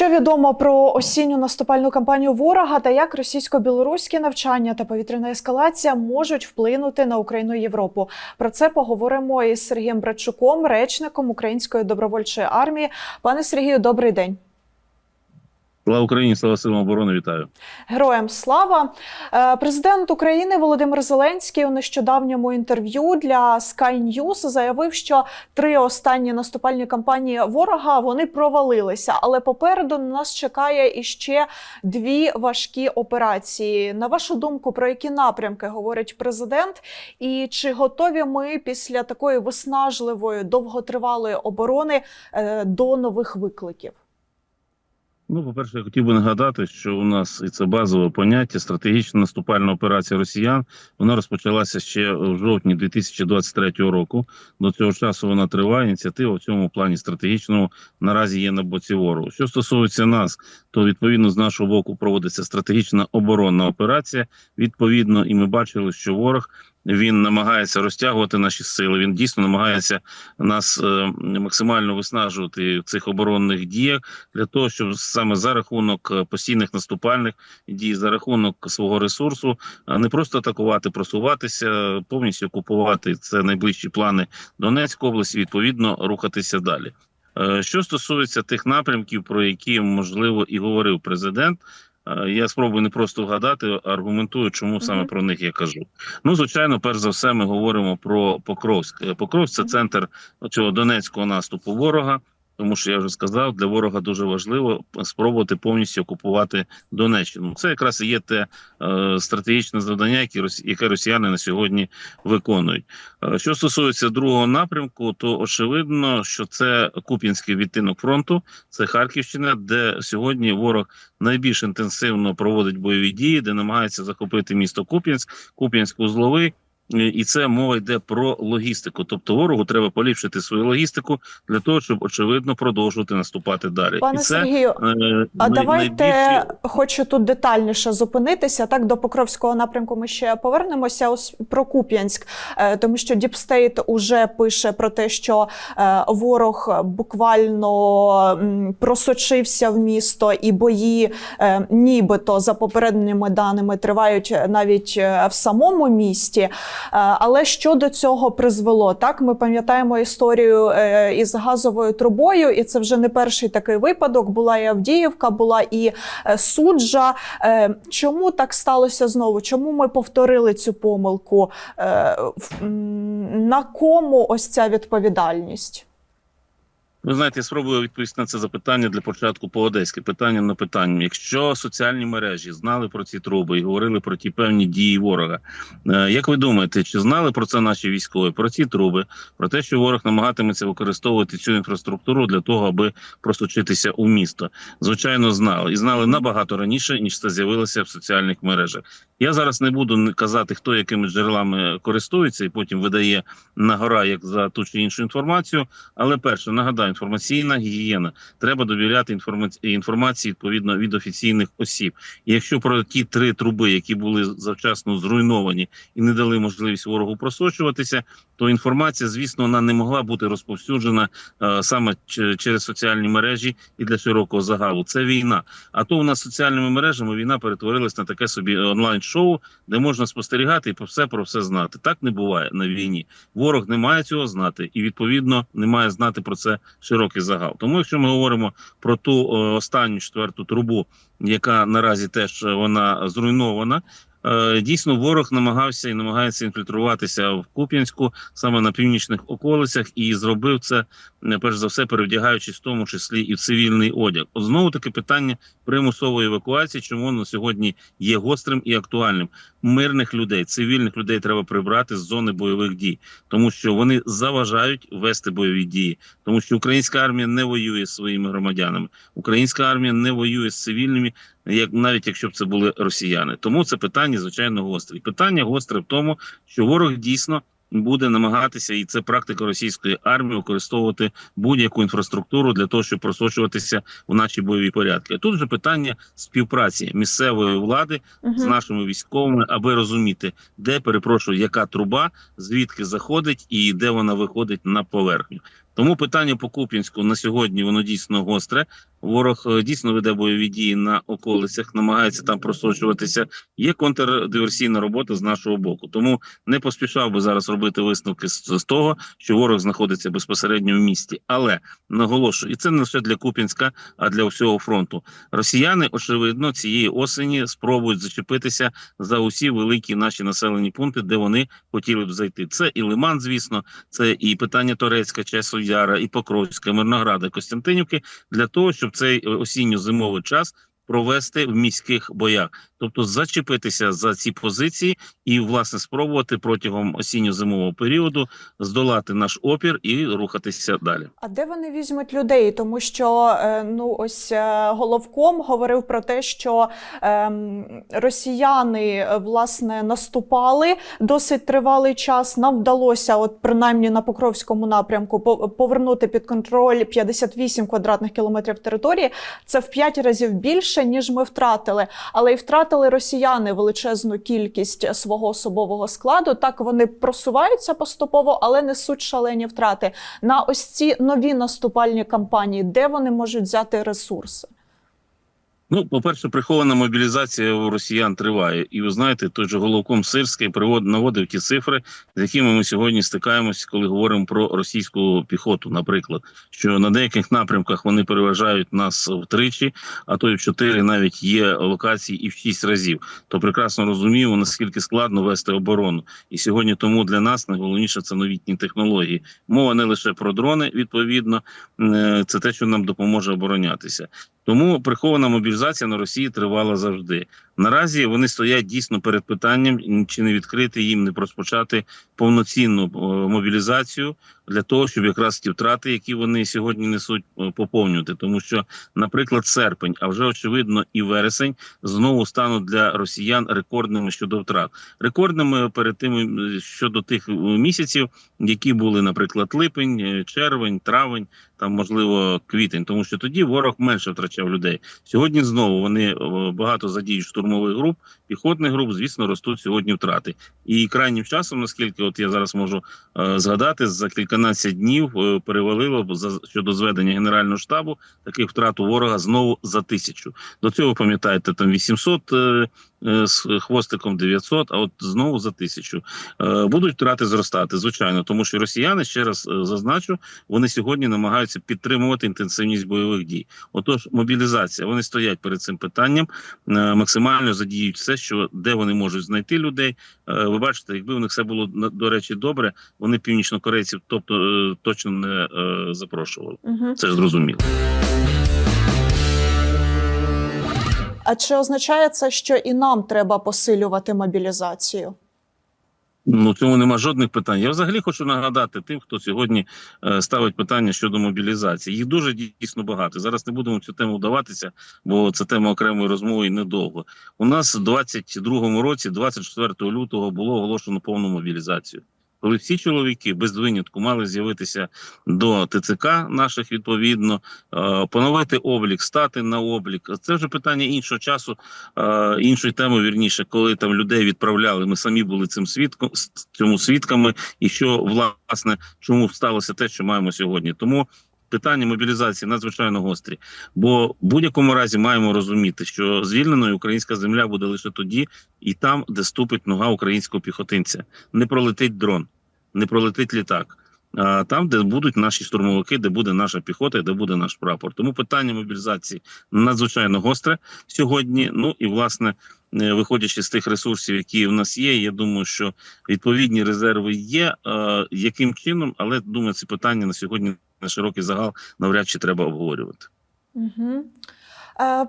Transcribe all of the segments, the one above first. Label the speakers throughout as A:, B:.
A: Що відомо про осінню наступальну кампанію ворога та як російсько-білоруські навчання та повітряна ескалація можуть вплинути на Україну і Європу? Про це поговоримо із Сергієм Братчуком, речником Української добровольчої армії. Пане Сергію, добрий день.
B: Слава Україні, слава силам оборони, вітаю.
A: Героям слава Е, президент України Володимир Зеленський у нещодавньому інтерв'ю для Sky News заявив, що три останні наступальні кампанії ворога вони провалилися, але попереду на нас чекає іще дві важкі операції. На вашу думку, про які напрямки говорить президент, і чи готові ми після такої виснажливої довготривалої оборони е, до нових викликів?
B: Ну, по-перше, я хотів би нагадати, що у нас і це базове поняття стратегічна наступальна операція росіян. Вона розпочалася ще в жовтні 2023 року. До цього часу вона триває. Ініціатива в цьому плані стратегічному наразі є на боці ворогу. Що стосується нас, то відповідно з нашого боку проводиться стратегічна оборонна операція. Відповідно, і ми бачили, що ворог. Він намагається розтягувати наші сили. Він дійсно намагається нас е, максимально виснажувати в цих оборонних діях для того, щоб саме за рахунок е, постійних наступальних дій, за рахунок свого ресурсу, не просто атакувати, просуватися, повністю окупувати це найближчі плани Донецької області. Відповідно, рухатися далі. Е, Що стосується тих напрямків, про які можливо і говорив президент. Е, Я спробую не просто вгадати, а аргументую, чому саме про них я кажу. Ну, звичайно, перш за все, ми говоримо про Покровськ. Е, Покровськ це центр цього донецького наступу ворога. Тому що я вже сказав, для ворога дуже важливо спробувати повністю окупувати Донеччину. Це якраз і є те е, стратегічне завдання, яке, яке росіяни на сьогодні виконують. Е, що стосується другого напрямку, то очевидно, що це Куп'янський відтинок фронту, це Харківщина, де сьогодні ворог найбільш інтенсивно проводить бойові дії, де намагається захопити місто Куп'янськ, Куп'янськ-Узловий. Е, І це мова йде про логістику. Тобто ворогу треба поліпшити свою логістику для того, щоб очевидно продовжувати наступати далі.
A: Пане
B: і це,
A: Сергію,
B: е,
A: А
B: най-
A: давайте
B: найбільші-
A: хочу тут детальніше зупинитися. Так до Покровського напрямку ми ще повернемося. Ось про Куп'янськ, Е, тому що Діпстейт уже пише про те, що е, ворог буквально м, просочився в місто, і бої, е, нібито за попередніми даними, тривають навіть е, в самому місті. Е, Але що до цього призвело? Так, ми пам'ятаємо історію е, із газовою трубою, і це вже не перший такий випадок. Була і Авдіївка, була і е, суджа. Чому так сталося знову? Чому ми повторили цю помилку? На кому ось ця відповідальність?
B: Ви знаєте, я спробую відповісти на це запитання для початку по одеськи. Питання на питання. Якщо соціальні мережі знали про ці труби і говорили про ті певні дії ворога, е, як ви думаєте, чи знали про це наші військові? Про ці труби, про те, що ворог намагатиметься використовувати цю інфраструктуру для того, аби просочитися у місто? Звичайно, знали і знали набагато раніше, ніж це з'явилося в соціальних мережах. Я зараз не буду казати, хто якими джерелами користується і потім видає на гора як за ту чи іншу інформацію. Але перше нагадаю, інформаційна гігієна. Треба довіряти інформації інформації відповідно від офіційних осіб. І якщо про ті три труби, які були завчасно зруйновані і не дали можливість ворогу просочуватися, то інформація, звісно, вона не могла бути розповсюджена е, саме через соціальні мережі і для широкого загалу. Це війна. А то у нас соціальними мережами війна перетворилась на таке собі онлайн-шоу, де можна спостерігати і про все про все знати. Так не буває на війні. Ворог не має цього знати, і відповідно не має знати про це широкий загал. Тому, якщо ми говоримо про ту е, останню четверту трубу, яка наразі теж е, вона зруйнована. Е, Дійсно, ворог намагався і намагається інфільтруватися в Куп'янську саме на північних околицях, і зробив це е, перш за все, перевдягаючись в тому числі і в цивільний одяг. От знову таки питання примусової евакуації, чому воно сьогодні є гострим і актуальним. Мирних людей, цивільних людей треба прибрати з зони бойових дій, тому що вони заважають вести бойові дії, тому що українська армія не воює з своїми громадянами. Українська армія не воює з цивільними, як навіть якщо б це були росіяни. Тому це питання звичайно гостре. І питання гостре в тому, що ворог дійсно буде намагатися, і це практика російської армії використовувати будь-яку інфраструктуру для того, щоб просочуватися в наші бойові порядки. Тут вже питання співпраці місцевої влади з нашими військовими, аби розуміти, де перепрошую, яка труба, звідки заходить і де вона виходить на поверхню. Тому питання по Куп'янську на сьогодні воно дійсно гостре. Ворог е, дійсно веде бойові дії на околицях, намагається там просочуватися. Є контрдиверсійна робота з нашого боку. Тому не поспішав би зараз робити висновки з, того, що ворог знаходиться безпосередньо в місті. Але наголошую, і це не лише для Куп'янська, а для всього фронту. Росіяни, очевидно, цієї осені спробують зачепитися за усі великі наші населені пункти, де вони хотіли б зайти. Це і Лиман, звісно, це і питання Торецька, Часов Яра, і Покровська, Мирнограда, Костянтинівки для того, щоб цей осінньо-зимовий час провести в міських боях, тобто зачепитися за ці позиції і власне спробувати протягом осінньо-зимового періоду здолати наш опір і рухатися далі.
A: А де вони візьмуть людей? Тому що е, ну ось е, головком говорив про те, що ем, росіяни власне наступали досить тривалий час. Нам вдалося, от принаймні на Покровському напрямку, по- повернути під контроль 58 квадратних кілометрів території. Це в 5 разів більше ніж ми втратили. Але і втратили росіяни величезну кількість свого особового складу. Так вони просуваються поступово, але несуть шалені втрати на ось ці нові наступальні кампанії, де вони можуть взяти ресурси.
B: Ну, по-перше, прихована мобілізація у росіян триває, і ви знаєте, той же головком Сирський привод наводив ті цифри, з якими ми сьогодні стикаємося, коли говоримо про російську піхоту. Наприклад, що на деяких напрямках вони переважають нас втричі, а то й в чотири навіть є локації і в шість разів. То прекрасно розуміємо, наскільки складно вести оборону. І сьогодні тому для нас найголовніше це новітні технології. Мова не лише про дрони, відповідно, е, це те, що нам допоможе оборонятися. Тому прихована мобілізація на Росії тривала завжди. Наразі вони стоять дійсно перед питанням, чи не відкрити їм не розпочати повноцінну е, мобілізацію для того, щоб якраз ті втрати, які вони сьогодні несуть, е, поповнювати. Тому що, наприклад, серпень, а вже очевидно, і вересень знову стануть для росіян рекордними щодо втрат. Рекордними перед тим е, щодо тих місяців, які були, наприклад, липень, червень, травень, там можливо квітень, тому що тоді ворог менше втрачав людей. Сьогодні знову вони багато задіють штурмових груп, піхотних груп. Звісно, ростуть сьогодні втрати. І крайнім часом, наскільки от я зараз можу е, згадати, за кільканадцять днів е, перевалило за щодо зведення генерального штабу таких втрат у ворога знову за тисячу. До цього пам'ятаєте, там 800 е, е, з хвостиком 900, а от знову за тисячу Е, будуть втрати зростати, звичайно, тому що росіяни ще раз е, зазначу, вони сьогодні намагаються підтримувати інтенсивність бойових дій. Отож, мобілізація. Вони стоять перед цим питанням, е, максимально задіють все, що де вони можуть знайти людей. Е, Ви бачите, якби у них все було на- до речі добре, вони північнокорейців, тобто е, точно не е, запрошували.
A: Угу.
B: Це ж зрозуміло.
A: А чи означає це, що і нам треба посилювати мобілізацію?
B: Ну цьому нема жодних питань. Я взагалі хочу нагадати тим, хто сьогодні е, ставить питання щодо мобілізації. Їх дуже дійсно багато. Зараз не будемо цю тему вдаватися, бо це тема окремої розмови і недовго. У нас в 22-му році, 24 лютого, було оголошено повну мобілізацію. Коли всі чоловіки без винятку мали з'явитися до ТЦК наших відповідно, е, поновити облік, стати на облік. Це вже питання іншого часу, е, іншої теми, вірніше, коли там людей відправляли. Ми самі були цим свідком цьому свідками, і що власне чому сталося те, що маємо сьогодні. Тому питання мобілізації надзвичайно гострі. Бо в будь-якому разі маємо розуміти, що звільненою українська земля буде лише тоді, і там, де ступить нога українського піхотинця, не пролетить дрон, не пролетить літак. А там, де будуть наші штурмовики, де буде наша піхота, де буде наш прапор. Тому питання мобілізації надзвичайно гостре сьогодні. Ну і власне, е, виходячи з тих ресурсів, які в нас є, я думаю, що відповідні резерви є. Е, яким чином, але думаю, ці питання на сьогодні на широкий загал навряд чи треба обговорювати.
A: Угу.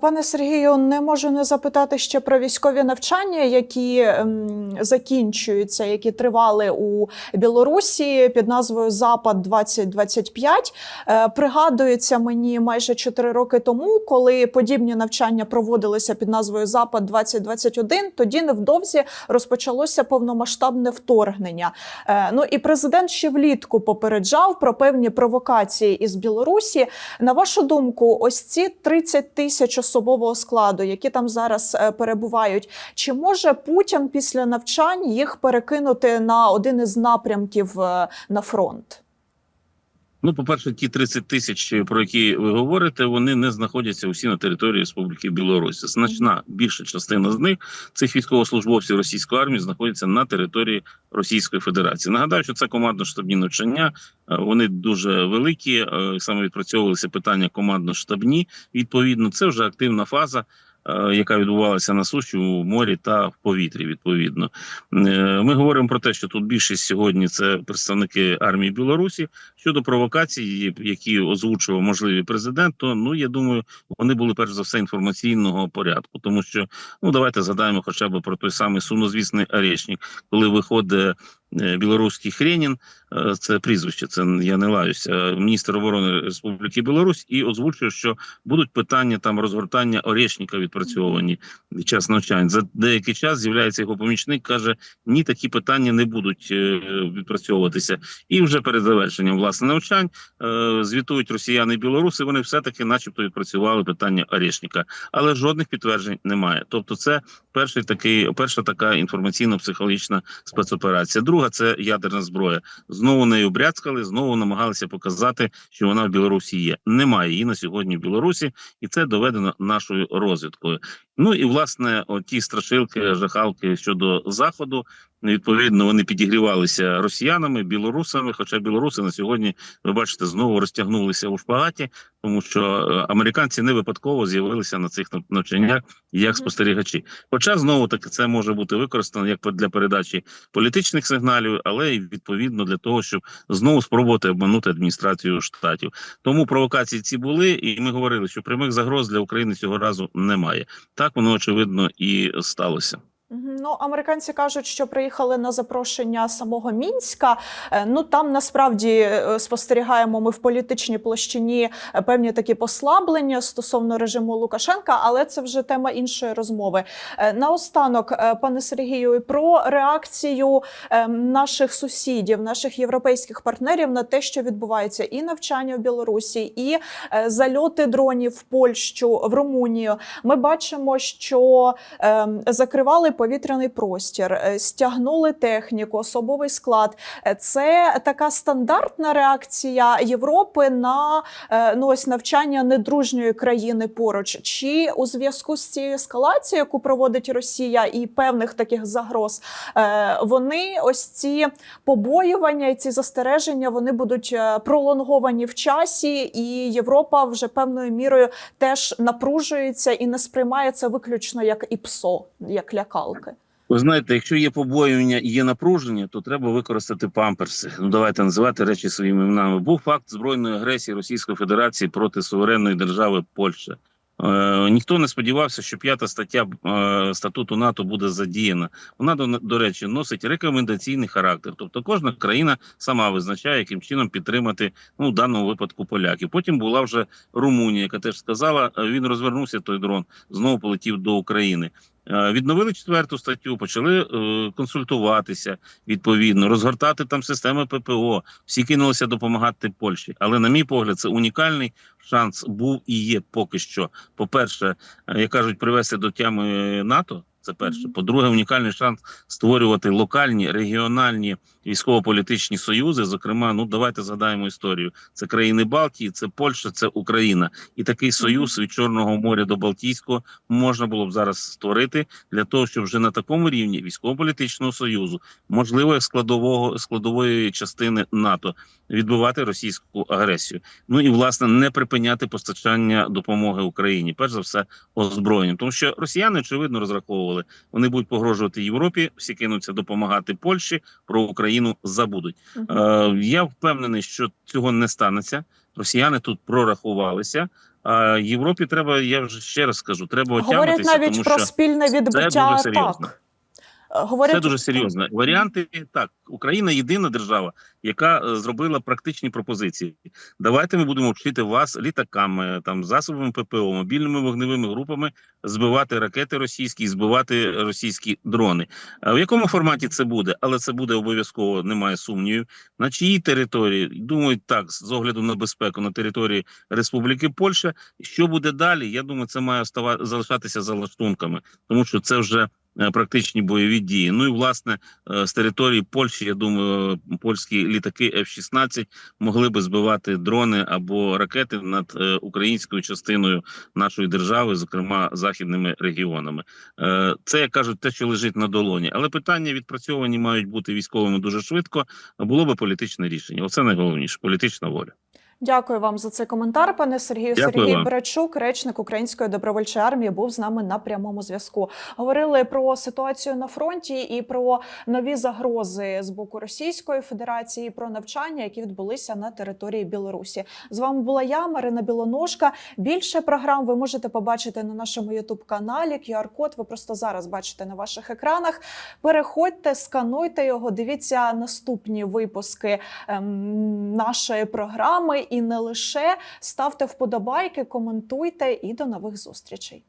A: Пане Сергію, не можу не запитати ще про військові навчання, які ем, закінчуються, які тривали у Білорусі під назвою Запад 2025. Е, пригадується мені майже 4 роки тому, коли подібні навчання проводилися під назвою Запад 2021 Тоді невдовзі розпочалося повномасштабне вторгнення. Е, ну і президент ще влітку попереджав про певні провокації із Білорусі. На вашу думку, ось ці 30 тисяч особового складу, які там зараз е, перебувають, чи може Путін після навчань їх перекинути на один із напрямків е, на фронт?
B: Ну, по-перше, ті 30 тисяч, про які ви говорите, вони не знаходяться усі на території Республіки Білорусь. Значна більша частина з них цих військовослужбовців російської армії знаходяться на території Російської Федерації. Нагадаю, що це командно-штабні навчання. е, Вони дуже великі. е, Саме відпрацьовувалися питання командно-штабні. Відповідно, це вже активна фаза. Е, Яка відбувалася на суші, у морі та в повітрі, відповідно, Е, ми говоримо про те, що тут більшість сьогодні це представники армії Білорусі щодо провокацій, які озвучував можливий президент. То ну я думаю, вони були перш за все інформаційного порядку, тому що ну давайте згадаємо хоча б про той самий сумнозвісний Орешник, коли виходить. Е, Білоруський Хренін, е, це прізвище, це я не лаюся. е, Міністр оборони Республіки Білорусь і озвучує, що будуть питання там розгортання Орешника відпрацьовані під час навчань. За деякий час з'являється його помічник, каже: ні, такі питання не будуть відпрацьовуватися. І вже перед завершенням власне навчань звітують росіяни і білоруси. Вони все таки, начебто, відпрацювали питання Орешника, але жодних підтверджень немає. Тобто, це перший такий, перша така інформаційно-психологічна спецоперація. Друга це ядерна зброя. Знову нею бряцкали, знову намагалися показати, що вона в Білорусі є. Немає її на сьогодні в Білорусі, і це доведено нашою розвідкою. Ну і власне, ті страшилки, жахалки щодо заходу. Відповідно, вони підігрівалися росіянами, білорусами. Хоча білоруси на сьогодні, ви бачите, знову розтягнулися у шпагаті, тому що е, американці не випадково з'явилися на цих нав- навчаннях як спостерігачі. Хоча знову таки це може бути використано як для передачі політичних сигналів, але й відповідно для того, щоб знову спробувати обманути адміністрацію штатів. Тому провокації ці були, і ми говорили, що прямих загроз для України цього разу немає. Так воно очевидно і сталося.
A: Ну, американці кажуть, що приїхали на запрошення самого мінська. Е, Ну там насправді е, спостерігаємо ми в політичній площині е, певні такі послаблення стосовно режиму Лукашенка, але це вже тема іншої розмови. Наостанок, пане Сергію, про реакцію наших сусідів, наших європейських партнерів на те, що відбувається, і навчання в Білорусі, і зальоти дронів в Польщу, в Румунію. Ми бачимо, що е, закривали повітряний простір, е, стягнули техніку, особовий склад. Е, Це така стандартна реакція Європи на е, ну ось навчання недружньої країни поруч. Чи у зв'язку з цією ескалацією, яку проводить Росія, і певних таких загроз, вони ось ці побоювання і ці застереження вони будуть пролонговані в часі, і Європа вже певною мірою теж напружується і не сприймає це виключно як ІПСО, як лякалки.
B: Ви знаєте, якщо є побоювання і є напруження, то треба використати памперси. Ну давайте називати речі своїми іменами. Був факт збройної агресії Російської Федерації проти суверенної держави Польща. Е, ніхто не сподівався, що п'ята стаття е, статуту НАТО буде задіяна. Вона до, до речі носить рекомендаційний характер. Тобто кожна країна сама визначає, яким чином підтримати ну в даному випадку поляків. Потім була вже Румунія, яка теж сказала, е, він розвернувся той дрон, знову полетів до України. Е, Відновили четверту статтю, почали е, консультуватися відповідно, розгортати там системи ППО. Всі кинулися допомагати Польщі. Але, на мій погляд, це унікальний шанс був і є поки що. По-перше, е, як кажуть, привести до тями НАТО. Це перше. По-друге, унікальний шанс створювати локальні регіональні військово-політичні союзи. Зокрема, ну давайте згадаємо історію. Це країни Балтії, це Польща, це Україна. І такий союз від Чорного моря до Балтійського можна було б зараз створити для того, щоб вже на такому рівні військово-політичного союзу, можливо, як складового складової частини НАТО, відбивати російську агресію. Ну і власне не припиняти постачання допомоги Україні, перш за все озброєнням, тому що росіяни очевидно розраховували, вони будуть погрожувати Європі, всі кинуться допомагати Польщі, про Україну забудуть.
A: Мгм.
B: Е, я впевнений, що цього не станеться. Росіяни тут прорахувалися. А Європі треба, я вже ще раз скажу, треба
A: Говорять навіть
B: тому
A: про
B: що
A: спільне відбиття атак. Говорять
B: це дуже серйозно. Варіанти так, Україна єдина держава, яка е, зробила практичні пропозиції. Давайте ми будемо вчити вас літаками, там засобами ППО, мобільними вогневими групами збивати ракети російські, збивати російські дрони. В якому форматі це буде? Але це буде обов'язково, немає сумнівів. На чиїй території думаю, так з огляду на безпеку на території Республіки Польща. Що буде далі? Я думаю, це має залишатися за лаштунками, тому що це вже практичні бойові дії. Ну і власне е, з території Польщі, я думаю, польські літаки F-16 могли би збивати дрони або ракети над е, українською частиною нашої держави, зокрема західними регіонами. Е, Це як кажуть, те, що лежить на долоні. Але питання відпрацьовані мають бути військовими дуже швидко. Було би політичне рішення. Оце найголовніше політична воля.
A: Дякую вам за цей коментар, пане Сергію.
B: Дякую
A: Сергій
B: вам.
A: Брачук, речник Української добровольчої армії, був з нами на прямому зв'язку. Говорили про ситуацію на фронті і про нові загрози з боку Російської Федерації, про навчання, які відбулися на території Білорусі. З вами була я, Марина Білоножка. Більше програм ви можете побачити на нашому Ютуб каналі. QR-код ви просто зараз бачите на ваших екранах. Переходьте, скануйте його, дивіться наступні випуски ем, нашої програми і не лише ставте вподобайки, коментуйте і до нових зустрічей.